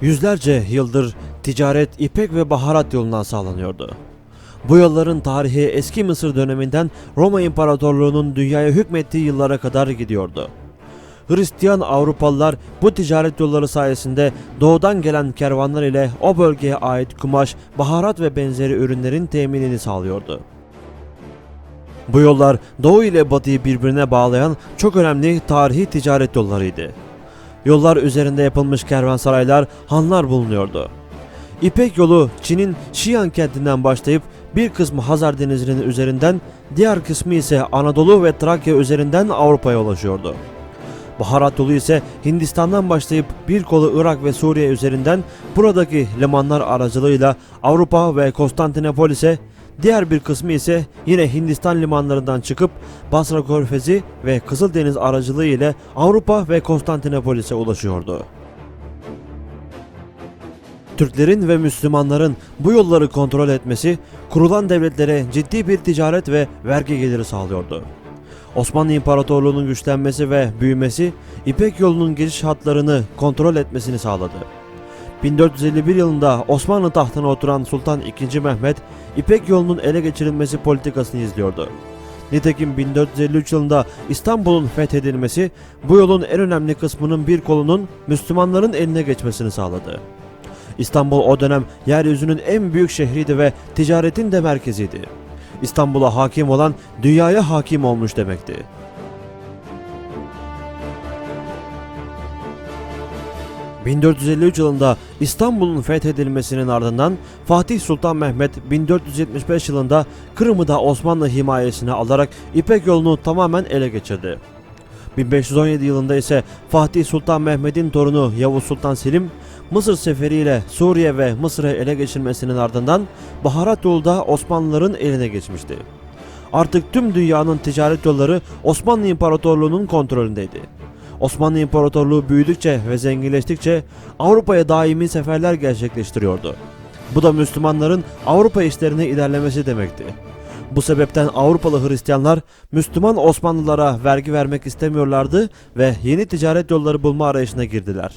Yüzlerce yıldır ticaret ipek ve baharat yolundan sağlanıyordu. Bu yolların tarihi eski Mısır döneminden Roma İmparatorluğu'nun dünyaya hükmettiği yıllara kadar gidiyordu. Hristiyan Avrupalılar bu ticaret yolları sayesinde doğudan gelen kervanlar ile o bölgeye ait kumaş, baharat ve benzeri ürünlerin teminini sağlıyordu. Bu yollar doğu ile batıyı birbirine bağlayan çok önemli tarihi ticaret yollarıydı. Yollar üzerinde yapılmış kervansaraylar, hanlar bulunuyordu. İpek yolu Çin'in Şiyan kentinden başlayıp bir kısmı Hazar Denizi'nin üzerinden, diğer kısmı ise Anadolu ve Trakya üzerinden Avrupa'ya ulaşıyordu. Baharat yolu ise Hindistan'dan başlayıp bir kolu Irak ve Suriye üzerinden buradaki limanlar aracılığıyla Avrupa ve Konstantinopolis'e, diğer bir kısmı ise yine Hindistan limanlarından çıkıp Basra Körfezi ve Kızıldeniz aracılığı ile Avrupa ve Konstantinopolis'e ulaşıyordu. Türklerin ve Müslümanların bu yolları kontrol etmesi kurulan devletlere ciddi bir ticaret ve vergi geliri sağlıyordu. Osmanlı İmparatorluğu'nun güçlenmesi ve büyümesi İpek yolunun geçiş hatlarını kontrol etmesini sağladı. 1451 yılında Osmanlı tahtına oturan Sultan II. Mehmet İpek yolunun ele geçirilmesi politikasını izliyordu. Nitekim 1453 yılında İstanbul'un fethedilmesi bu yolun en önemli kısmının bir kolunun Müslümanların eline geçmesini sağladı. İstanbul o dönem yeryüzünün en büyük şehriydi ve ticaretin de merkeziydi. İstanbul'a hakim olan dünyaya hakim olmuş demekti. ...1453 yılında İstanbul'un fethedilmesinin ardından Fatih Sultan Mehmet 1475 yılında Kırım'ı da Osmanlı himayesine alarak İpek yolunu tamamen ele geçirdi. 1517 yılında ise Fatih Sultan Mehmet'in torunu Yavuz Sultan Selim Mısır seferiyle Suriye ve Mısır'ı ele geçirmesinin ardından baharat yolu da Osmanlıların eline geçmişti. Artık tüm dünyanın ticaret yolları Osmanlı İmparatorluğu'nun kontrolündeydi. Osmanlı İmparatorluğu büyüdükçe ve zenginleştikçe Avrupa'ya daimi seferler gerçekleştiriyordu. Bu da Müslümanların Avrupa işlerine ilerlemesi demekti. Bu sebepten Avrupalı Hristiyanlar Müslüman Osmanlılara vergi vermek istemiyorlardı ve yeni ticaret yolları bulma arayışına girdiler.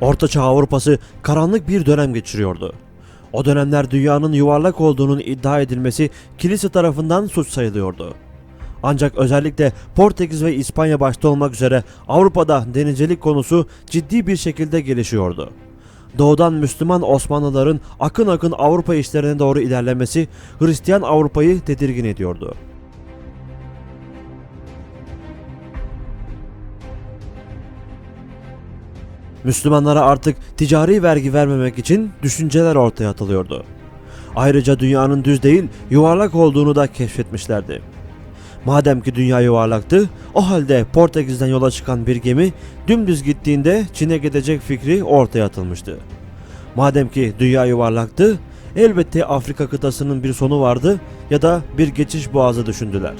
Ortaçağ Avrupası karanlık bir dönem geçiriyordu. O dönemler dünyanın yuvarlak olduğunun iddia edilmesi kilise tarafından suç sayılıyordu. Ancak özellikle Portekiz ve İspanya başta olmak üzere Avrupa'da denizcilik konusu ciddi bir şekilde gelişiyordu. Doğudan Müslüman Osmanlıların akın akın Avrupa işlerine doğru ilerlemesi Hristiyan Avrupa'yı tedirgin ediyordu. Müslümanlara artık ticari vergi vermemek için düşünceler ortaya atılıyordu. Ayrıca dünyanın düz değil yuvarlak olduğunu da keşfetmişlerdi. Madem ki dünya yuvarlaktı, o halde Portekiz'den yola çıkan bir gemi dümdüz gittiğinde Çin'e gidecek fikri ortaya atılmıştı. Madem ki dünya yuvarlaktı, elbette Afrika kıtasının bir sonu vardı ya da bir geçiş boğazı düşündüler.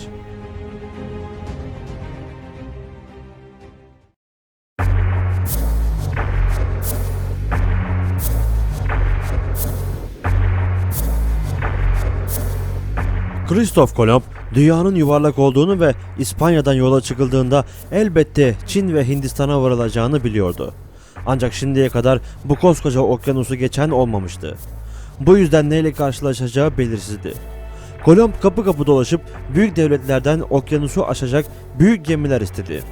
Kristof Kolomb dünyanın yuvarlak olduğunu ve İspanya'dan yola çıkıldığında elbette Çin ve Hindistan'a varılacağını biliyordu. Ancak şimdiye kadar bu koskoca okyanusu geçen olmamıştı. Bu yüzden neyle karşılaşacağı belirsizdi. Kolomb kapı kapı dolaşıp büyük devletlerden okyanusu aşacak büyük gemiler istedi.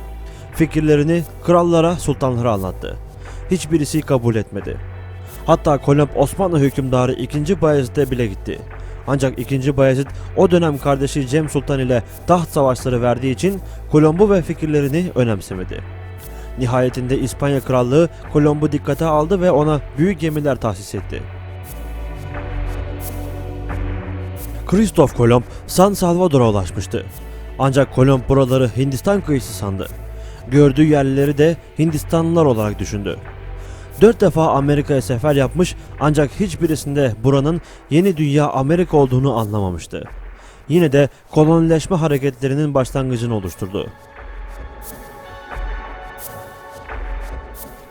Fikirlerini krallara, sultanlara anlattı. Hiçbirisi kabul etmedi. Hatta Kolomb Osmanlı hükümdarı 2. Bayezid'e bile gitti. Ancak 2. Bayezid o dönem kardeşi Cem Sultan ile taht savaşları verdiği için Kolomb'u ve fikirlerini önemsemedi. Nihayetinde İspanya Krallığı Kolomb'u dikkate aldı ve ona büyük gemiler tahsis etti. Kristof Kolomb San Salvador'a ulaşmıştı. Ancak Kolomb buraları Hindistan kıyısı sandı. Gördüğü yerleri de Hindistanlılar olarak düşündü. Dört defa Amerika'ya sefer yapmış ancak hiçbirisinde buranın yeni dünya Amerika olduğunu anlamamıştı. Yine de kolonileşme hareketlerinin başlangıcını oluşturdu.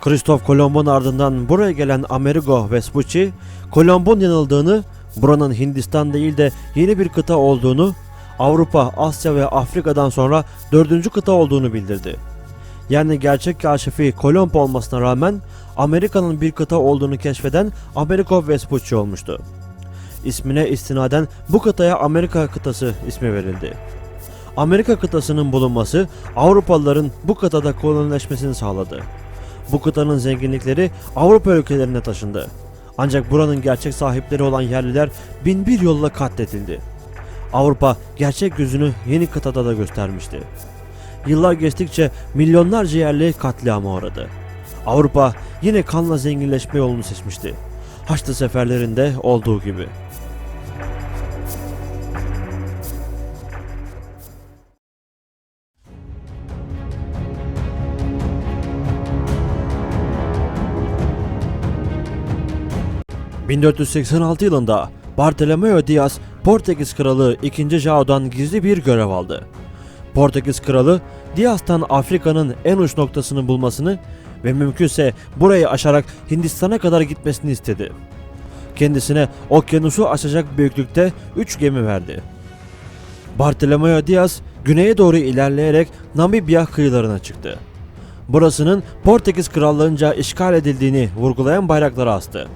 Kristof Kolomb'un ardından buraya gelen Amerigo Vespucci, Kolomb'un yanıldığını, buranın Hindistan değil de yeni bir kıta olduğunu, Avrupa, Asya ve Afrika'dan sonra dördüncü kıta olduğunu bildirdi. Yani gerçek kaşifi Kolomb olmasına rağmen Amerika'nın bir kıta olduğunu keşfeden Amerigo Vespucci olmuştu. İsmine istinaden bu kıtaya Amerika kıtası ismi verildi. Amerika kıtasının bulunması Avrupalıların bu kıtada kolonileşmesini sağladı. Bu kıtanın zenginlikleri Avrupa ülkelerine taşındı. Ancak buranın gerçek sahipleri olan yerliler binbir yolla katledildi. Avrupa gerçek yüzünü yeni kıtada da göstermişti. Yıllar geçtikçe milyonlarca yerli katliama uğradı. Avrupa yine kanla zenginleşme yolunu seçmişti. Haçlı seferlerinde olduğu gibi. ...1486 yılında Bartolomeo Diaz Portekiz Kralı 2. João'dan gizli bir görev aldı. Portekiz Kralı Diaz'tan Afrika'nın en uç noktasını bulmasını ve mümkünse burayı aşarak Hindistan'a kadar gitmesini istedi. Kendisine okyanusu aşacak büyüklükte 3 gemi verdi. Bartolomeo Diaz güneye doğru ilerleyerek Namibya kıyılarına çıktı. Burasının Portekiz krallığınca işgal edildiğini vurgulayan bayrakları astı.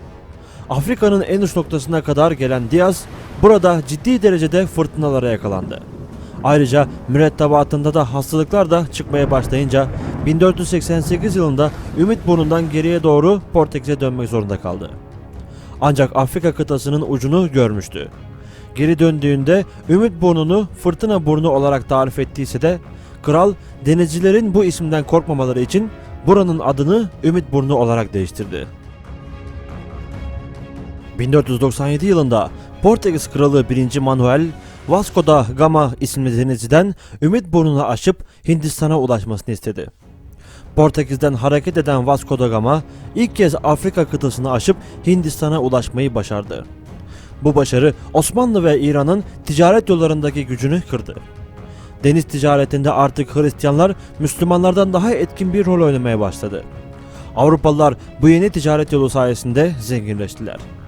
Afrika'nın en uç noktasına kadar gelen Diaz burada ciddi derecede fırtınalara yakalandı. Ayrıca mürettebatında da hastalıklar da çıkmaya başlayınca 1488 yılında Ümit Burnu'ndan geriye doğru Portekiz'e dönmek zorunda kaldı. Ancak Afrika kıtasının ucunu görmüştü. Geri döndüğünde Ümit Burnu'nu Fırtına Burnu olarak tarif ettiyse de kral denizcilerin bu isimden korkmamaları için buranın adını Ümit Burnu olarak değiştirdi. 1497 yılında Portekiz Kralı 1. Manuel Vasco da Gama isimli denizciden Ümit Burnu'nu aşıp Hindistan'a ulaşmasını istedi. Portekiz'den hareket eden Vasco da Gama ilk kez Afrika kıtasını aşıp Hindistan'a ulaşmayı başardı. Bu başarı Osmanlı ve İran'ın ticaret yollarındaki gücünü kırdı. Deniz ticaretinde artık Hristiyanlar Müslümanlardan daha etkin bir rol oynamaya başladı. Avrupalılar bu yeni ticaret yolu sayesinde zenginleştiler.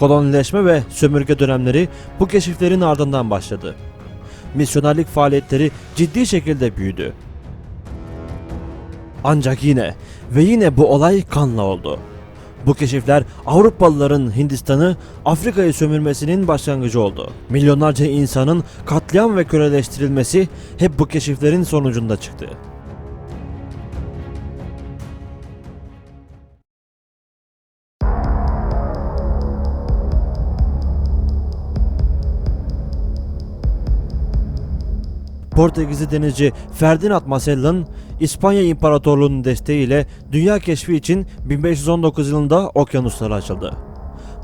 Kolonileşme ve sömürge dönemleri bu keşiflerin ardından başladı. Misyonerlik faaliyetleri ciddi şekilde büyüdü. Ancak yine ve yine bu olay kanla oldu. Bu keşifler Avrupalıların Hindistan'ı Afrika'yı sömürmesinin başlangıcı oldu. Milyonlarca insanın katliam ve köleleştirilmesi hep bu keşiflerin sonucunda çıktı. Portekizli denizci Ferdinand Magellan, İspanya İmparatorluğu'nun desteğiyle dünya keşfi için 1519 yılında okyanuslara açıldı.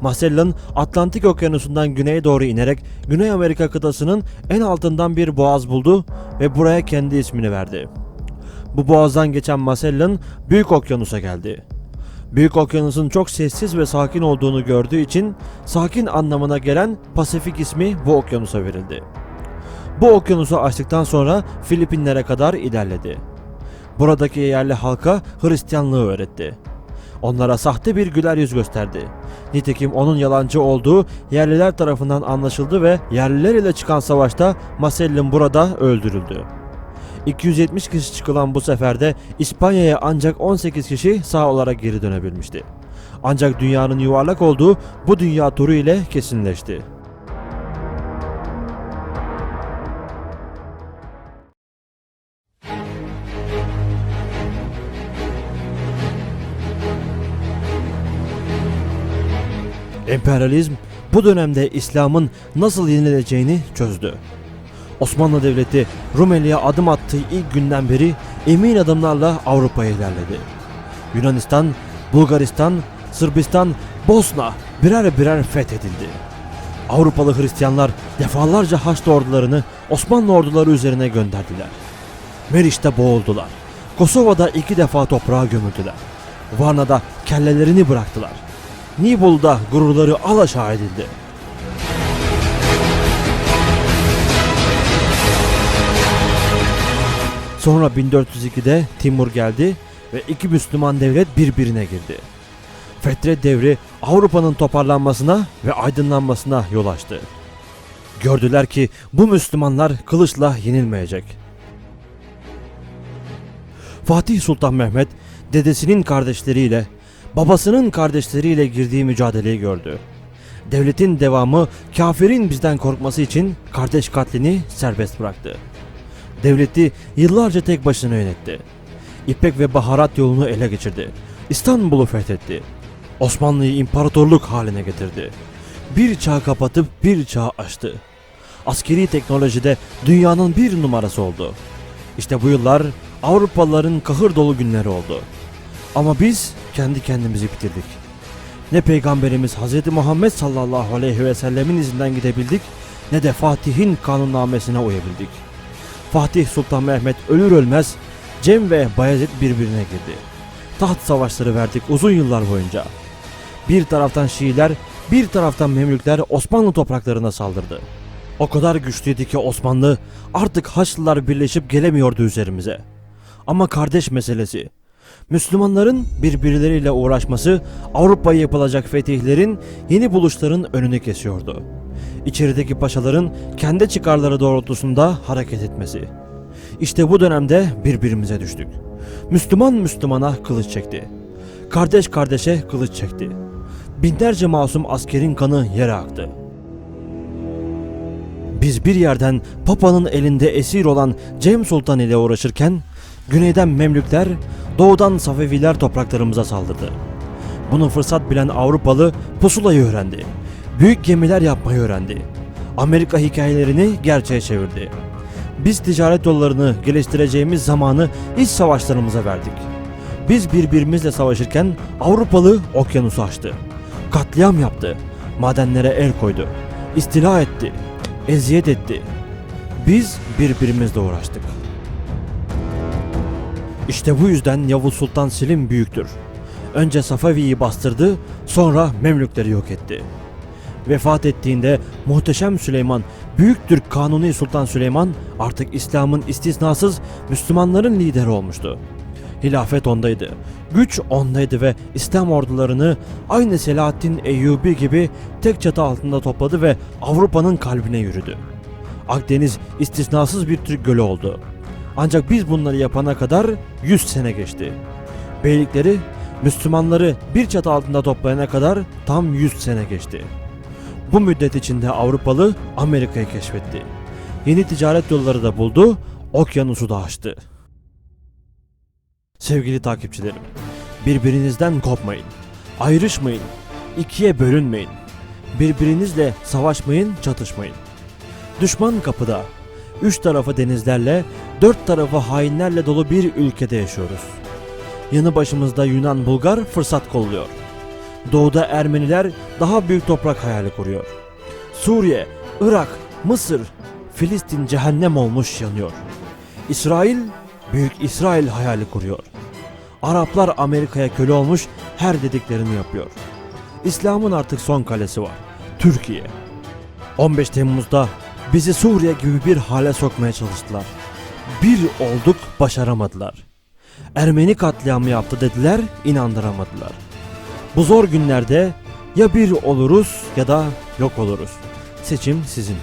Magellan, Atlantik Okyanusu'ndan güneye doğru inerek Güney Amerika kıtasının en altından bir boğaz buldu ve buraya kendi ismini verdi. Bu boğazdan geçen Magellan Büyük Okyanus'a geldi. Büyük Okyanus'un çok sessiz ve sakin olduğunu gördüğü için sakin anlamına gelen Pasifik ismi bu okyanusa verildi. Bu okyanusu açtıktan sonra Filipinlere kadar ilerledi. Buradaki yerli halka Hristiyanlığı öğretti. Onlara sahte bir güler yüz gösterdi. Nitekim onun yalancı olduğu yerliler tarafından anlaşıldı ve yerliler ile çıkan savaşta Masellim burada öldürüldü. 270 kişi çıkılan bu seferde İspanya'ya ancak 18 kişi sağ olarak geri dönebilmişti. Ancak dünyanın yuvarlak olduğu bu dünya turu ile kesinleşti. Emperyalizm bu dönemde İslam'ın nasıl yenileceğini çözdü. Osmanlı Devleti Rumeli'ye adım attığı ilk günden beri emin adımlarla Avrupa'ya ilerledi. Yunanistan, Bulgaristan, Sırbistan, Bosna birer birer fethedildi. Avrupalı Hristiyanlar defalarca Haçlı ordularını Osmanlı orduları üzerine gönderdiler. Meriç'te boğuldular. Kosova'da iki defa toprağa gömüldüler. Varna'da kellelerini bıraktılar. Nibolu'da gururları alaşağı edildi. Sonra 1402'de Timur geldi ve iki Müslüman devlet birbirine girdi. Fetret devri Avrupa'nın toparlanmasına ve aydınlanmasına yol açtı. Gördüler ki bu Müslümanlar kılıçla yenilmeyecek. Fatih Sultan Mehmet dedesinin kardeşleriyle, babasının kardeşleriyle girdiği mücadeleyi gördü. Devletin devamı kafirin bizden korkması için kardeş katlini serbest bıraktı. Devleti yıllarca tek başına yönetti. İpek ve baharat yolunu ele geçirdi. İstanbul'u fethetti. Osmanlı'yı imparatorluk haline getirdi. Bir çağ kapatıp bir çağ açtı. Askeri teknolojide dünyanın bir numarası oldu. İşte bu yıllar Avrupalıların kahır dolu günleri oldu. Ama biz kendi kendimizi bitirdik. Ne Peygamberimiz Hz. Muhammed sallallahu aleyhi ve sellemin izinden gidebildik ne de Fatih'in kanunnamesine uyabildik. Fatih Sultan Mehmet ölür ölmez Cem ve Bayezid birbirine girdi. Taht savaşları verdik uzun yıllar boyunca. Bir taraftan Şiiler, bir taraftan Memlükler Osmanlı topraklarına saldırdı. O kadar güçlüydü ki Osmanlı artık Haçlılar birleşip gelemiyordu üzerimize. Ama kardeş meselesi. Müslümanların birbirleriyle uğraşması Avrupa'ya yapılacak fetihlerin yeni buluşların önünü kesiyordu. İçerideki paşaların kendi çıkarları doğrultusunda hareket etmesi. İşte bu dönemde birbirimize düştük. Müslüman Müslümana kılıç çekti. Kardeş kardeşe kılıç çekti. Binlerce masum askerin kanı yere aktı. Biz bir yerden Papa'nın elinde esir olan Cem Sultan ile uğraşırken güneyden Memlükler, doğudan Safeviler topraklarımıza saldırdı. Bunu fırsat bilen Avrupalı pusulayı öğrendi. Büyük gemiler yapmayı öğrendi. Amerika hikayelerini gerçeğe çevirdi. Biz ticaret yollarını geliştireceğimiz zamanı iç savaşlarımıza verdik. Biz birbirimizle savaşırken Avrupalı okyanusu açtı. Katliam yaptı. Madenlere el koydu. İstila etti. Eziyet etti. Biz birbirimizle uğraştık. İşte bu yüzden Yavuz Sultan Selim büyüktür. Önce Safavi'yi bastırdı, sonra Memlükleri yok etti. Vefat ettiğinde muhteşem Süleyman, Büyük Türk Kanuni Sultan Süleyman artık İslam'ın istisnasız Müslümanların lideri olmuştu. Hilafet ondaydı. Güç ondaydı ve İslam ordularını aynı Selahaddin Eyyubi gibi tek çatı altında topladı ve Avrupa'nın kalbine yürüdü. Akdeniz istisnasız bir Türk gölü oldu. Ancak biz bunları yapana kadar 100 sene geçti. Beylikleri Müslümanları bir çatı altında toplayana kadar tam 100 sene geçti. Bu müddet içinde Avrupalı Amerika'yı keşfetti. Yeni ticaret yolları da buldu, okyanusu da aştı. Sevgili takipçilerim, birbirinizden kopmayın, ayrışmayın, ikiye bölünmeyin, birbirinizle savaşmayın, çatışmayın. Düşman kapıda, üç tarafı denizlerle, dört tarafı hainlerle dolu bir ülkede yaşıyoruz. Yanı başımızda Yunan Bulgar fırsat kolluyor. Doğuda Ermeniler daha büyük toprak hayali kuruyor. Suriye, Irak, Mısır, Filistin cehennem olmuş yanıyor. İsrail, Büyük İsrail hayali kuruyor. Araplar Amerika'ya köle olmuş her dediklerini yapıyor. İslam'ın artık son kalesi var. Türkiye. 15 Temmuz'da bizi Suriye gibi bir hale sokmaya çalıştılar. Bir olduk başaramadılar. Ermeni katliamı yaptı dediler, inandıramadılar. Bu zor günlerde ya bir oluruz ya da yok oluruz. Seçim sizin.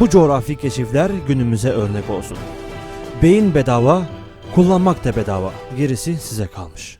Bu coğrafi keşifler günümüze örnek olsun. Beyin bedava, kullanmak da bedava. Gerisi size kalmış.